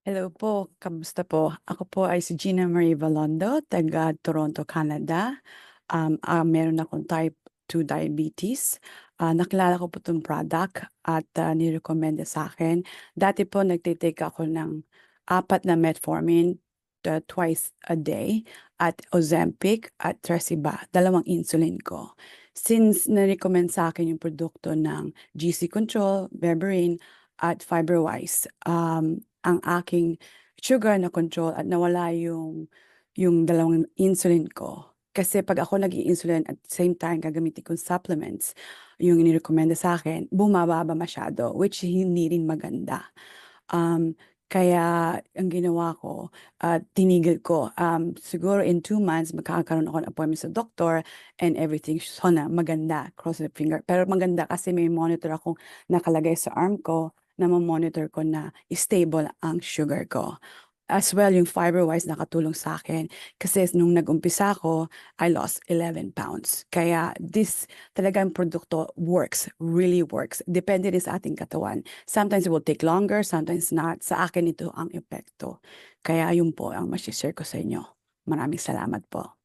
Hello po, kamusta po? Ako po ay si Gina Marie Valondo, taga Toronto, Canada. Um, ah, meron akong type 2 diabetes. Ah, nakilala ko po itong product at ah, nirekomenda sa akin. Dati po nagtitake ako ng apat na metformin uh, twice a day at Ozempic at Tresiba, dalawang insulin ko. Since na-recommend sa akin yung produkto ng GC Control, Berberine at Fiberwise, um, ang aking sugar na control at nawala yung yung dalawang insulin ko. Kasi pag ako nag insulin at same time gagamitin kong supplements, yung inirekomenda sa akin, bumababa masyado, which hindi rin maganda. Um, kaya ang ginawa ko, ah, tinigil ko. Um, siguro in two months, magkakaroon ako ng appointment sa doktor and everything. Sana maganda, cross the finger. Pero maganda kasi may monitor akong nakalagay sa arm ko na monitor ko na stable ang sugar ko. As well, yung Fiberwise nakatulong sa akin kasi nung nag-umpisa ako, I lost 11 pounds. Kaya this talagang produkto works, really works. Depende rin sa ating katawan. Sometimes it will take longer, sometimes not. Sa akin ito ang epekto. Kaya yun po ang masishare ko sa inyo. Maraming salamat po.